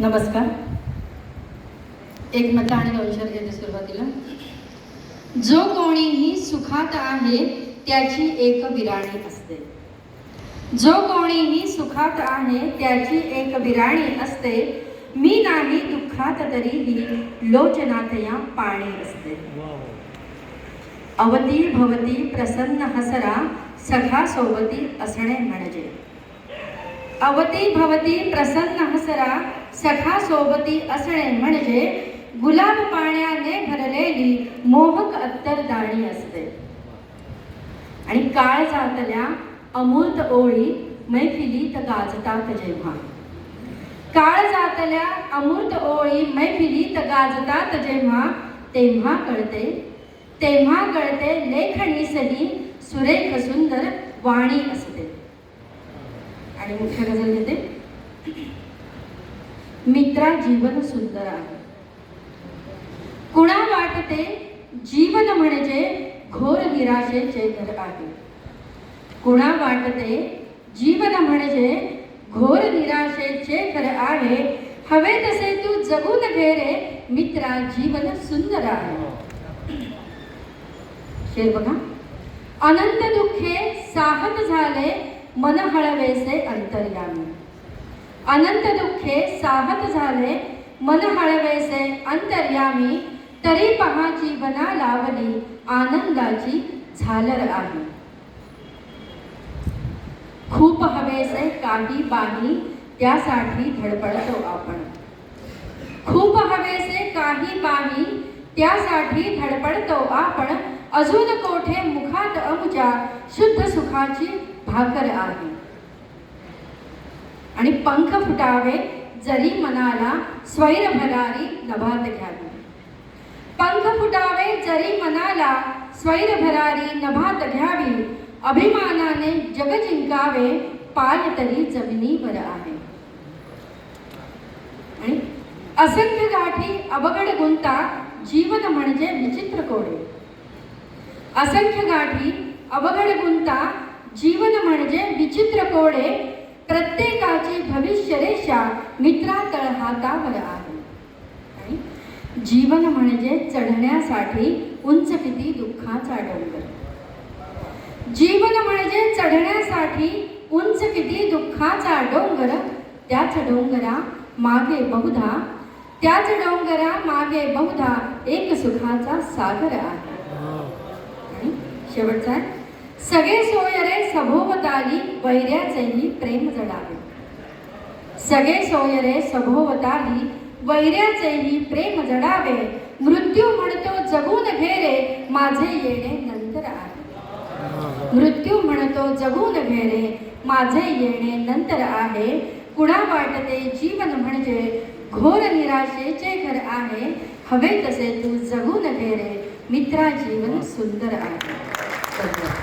नमस्कार. एक मत आणि दोन घेते सुरुवातीला. जो कोणीही सुखात आहे त्याची एक बिराणी असते. जो कोणीही सुखात आहे त्याची एक बिराणी असते. मी नाही दुःखात तरीही लोचनात या पाणी असते. अवती भवती प्रसन्न हसरा सखा सोबती असणे म्हणजे. अवती भवती प्रसन्न हसरा सखा सोबती असणे म्हणजे गुलाब पाण्याने भरलेली मोहक अत्तर दाणी असते. आणि काळ जातल्या अमूर्त ओळी मैफिलीत गाजतात जेव्हा. काळ जातल्या अमूर्त ओळी मैफिलीत गाजतात जेव्हा तेव्हा कळते तेव्हा कळते लेखणीसही सुरेख सुंदर वाणी असते. आणि मुख्य गजल घेते मित्रा जीवन सुंदर आहे. कुणा वाटते जीवन म्हणजे घोर निराशेचे घर आहे. कुणा वाटते जीवन म्हणजे घोर निराशेचे घर आहे. हवे तसे तू जगून घे रे मित्रा जीवन सुंदर आहे. शेर बघा. अनंत दुःखे साहत झाले मन हळवेसे अंतर्यामी. अनंत दुःखे साहत झाले मन हळवेसे अंतर्यामी तरी पहा जीवना लावली आनंदाची झालर आहे खूप हवेसे काही बाही त्यासाठी धडपडतो आपण. खूप हवेसे काही बाही त्यासाठी धडपडतो आपण. अजून कोठे मुखात अमुच्या शुद्ध सुखाची भाकर आहे. आणि पंख फुटावे जरी मनाला स्वैर भरारी नभात घ्यावी. पंख फुटावे जरी मनाला स्वैर भरारी नभात घ्यावी. अभिमानाने जग जिंकावे पाय तरी जमिनीवर आहे. आणि असंख्य गाठी अवघड गुंता जीवन म्हणजे विचित्र कोडे. असंख्य गाठी अवघड गुंता जीवन म्हणजे विचित्र कोडे प्रत्येकाची भविष्य रेषा मित्रा तळहातावर आहे. जीवन म्हणजे चढण्यासाठी उंच किती दुःखाचा डोंगर. जीवन म्हणजे चढण्यासाठी उंच किती दुःखाचा डोंगर त्याच डोंगरा मागे बहुधा त्याच डोंगरा मागे बहुधा एक सुखाचा सागर आहे. शेवटचा आहे, सगळे सोयरे सभोवताली वैऱ्याचेही प्रेम जडावे. सगळे सोयरे सभोवताली वैऱ्याचेही प्रेम जडावे. मृत्यू म्हणतो जगून घे रे माझे येणे नंतर आहे. मृत्यू म्हणतो जगून घे रे माझे येणे नंतर आहे. कुणा वाटते जीवन म्हणजे घोर निराशेचे घर आहे. हवे तसे तू जगून घे रे मित्रा जीवन सुंदर आहे.